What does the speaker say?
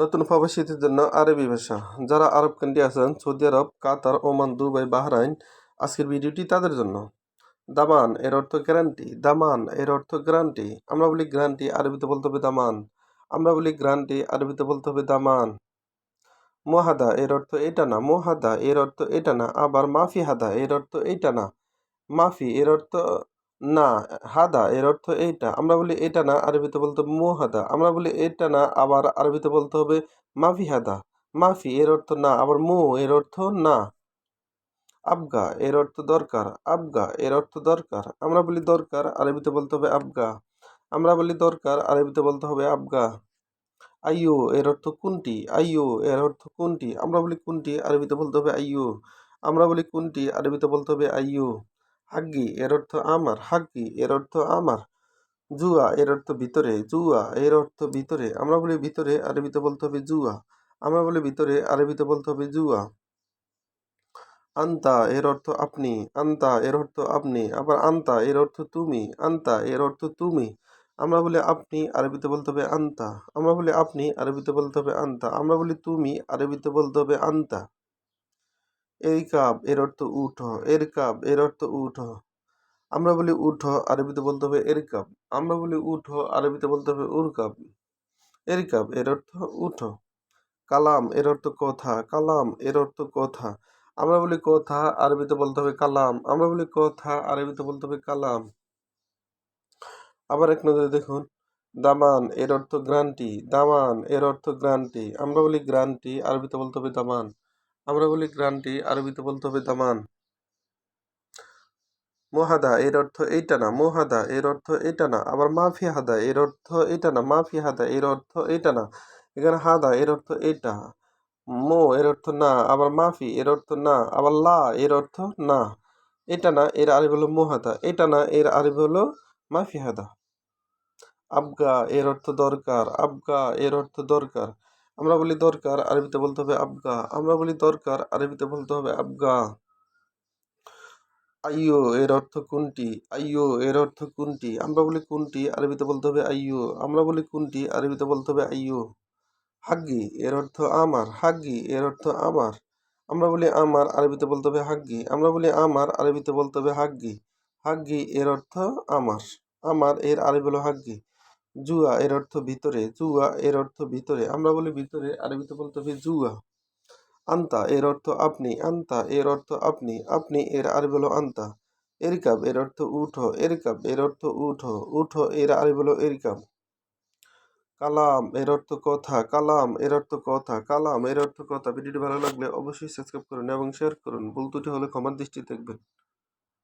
নতুন প্রবাসীদের জন্য আরবি ভাষা। যারা আরব কান্ট্রি আছেন, Saudi Arab, Qatar, Oman, Dubai, Bahrain, আজকের ভিডিওটি তাদের জন্য। দামান, এর অর্থ গ্যারান্টি দামান, এর অর্থ গ্যারান্টি আমরা বলি গ্যারান্টি আরবিতে বলতে হবে দামান। আমরা বলি গ্যারান্টি আরবিতে বলতে হবে দামান। মোহাদা, এর অর্থ এটা না। মোহাদা, এর অর্থ এটা না। আবার মাফি হাদা এর অর্থ এইটা না। মাফি, এর অর্থ না, হাদা এর অর্থ এইটা। আমরা বলি এটা না, আরবিতে বলতে মোহাদা। আমরা বলি এটা না, আবার আরবিতে বলতে হবে মাফি হাদা। মাফি এর অর্থ না, আবার মো এর অর্থ না। আবগা এর অর্থ দরকার। আবগা এর অর্থ দরকার। আমরা বলি দরকার, আরবিতে বলতে হবে আবগা। আমরা বলি দরকার, আরবিতে বলতে হবে আবগা। আইয়ো এর অর্থ কোনটি? আইয়ো এর অর্থ কোনটি? আমরা বলি কোনটি, আরবিতে বলতে হবে আইয়ো। আমরা বলি কোনটি, আরবিতে বলতে হবে আইয়ো। হাগ্গি, এর অর্থ আমার, হাগ্গি, এর অর্থ আমার। জুয়া, এর অর্থ ভিতরে, জুয়া, এর অর্থ ভিতরে। আমরা বলি ভিতরে, আরবিতে বলতে হবে জুয়া। আমরা বলি ভিতরে, আরবিতে বলতে হবে জুয়া। আন্তা, এর অর্থ আপনি। আন্তা, এর অর্থ আপনি। আবার আন্তা, এর অর্থ তুমি। আন্তা, এর অর্থ তুমি। আমরা বলি আপনি, আরবিতে বলতে হবে আন্তা। আমরা বলি আপনি, আরবিতে বলতে হবে আন্তা। আমরা বলি তুমি, আরবিতে বলতে হবে আন্তা। এই কাব, এর অর্থ উঠো, এর কাব, এর অর্থ উঠো। আমরা বলি উঠো, আরবিতে বলতে হবে এর কাব। আমরা বলি উঠো, আরবিতে বলতে হবে উরকাব এর কাব, এর অর্থ উঠো। কালাম, এর অর্থ কথা। কালাম, এর অর্থ কথা। আমরা বলি কথা, আরবিতে বলতে হবে কালাম। আমরা বলি কথা, আরবিতে বলতে হবে কালাম। আবার এক নজরে দেখুন। দামান, এর অর্থ গ্রান্টি। দামান, এর অর্থ গ্রান্টি। আমরা বলি গ্রান্টি, আরবিতে বলতে হবে দামান। আমরা বলি গ্রান্টি আরবিতে বলতে হবে দামান মোহাদা এর অর্থ এইটা না মোহাদা এর অর্থ এটা না আবার মাফি হাদা এর অর্থ এটা না মাফি হাদা এর অর্থ এটা না এখানে হাদা এর অর্থ এটা মো এর অর্থ না আবার মাফি এর অর্থ না আবার লা এর অর্থ না এটা না এর আরবি হলো মোহাদা এটা না এর আরবি হলো মাফি হাদা আবগা এর অর্থ দরকার আবগা এর অর্থ দরকার আমরা বলি দরকার, আরবিতে বলতে হবে আবগা। আমরা বলি দরকার, আরবিতে বলতে হবে আবগা। আইয়ো এর অর্থ কোনটি? আইয়ো এর অর্থ কোনটি? আমরা বলি কোনটি, আরবিতে বলতে হবে আইয়ো। আমরা বলি কোনটি, আরবিতে বলতে হবে আইয়ো। হাগ্গি এর অর্থ আমার, হাগ্গি এর অর্থ আমার। আমরা বলি আমার, আরবিতে বলতে হবে হাগ্গি। আমরা বলি আমার, আরবিতে বলতে হবে হাগ্গি। হাগ্গি এর অর্থ আমার। আমার এর আরবি হলো হাগ্গি। জুয়া এর অর্থ ভিতরে, জুয়া এর অর্থ ভিতরে। আমরা বলি ভিতরে, আরবিতে বলতে হবে জুয়া। আন্তা এর অর্থ আপনি, আন্তা এর অর্থ আপনি আপনি এর আরবি হলো আন্তা। এরিকাব এর অর্থ উঠো, এরিকাব এর অর্থ উঠো উঠো এর আরবি হলো এরিকাব। কালাম এর অর্থ কথা, কালাম এর অর্থ কথা, কালাম এর অর্থ কথা। ভিডিওটি ভালো লাগলে অবশ্যই সাবস্ক্রাইব করুন এবং শেয়ার করুন। ভুল ত্রুটি হলে ক্ষমার দৃষ্টি দেখবেন।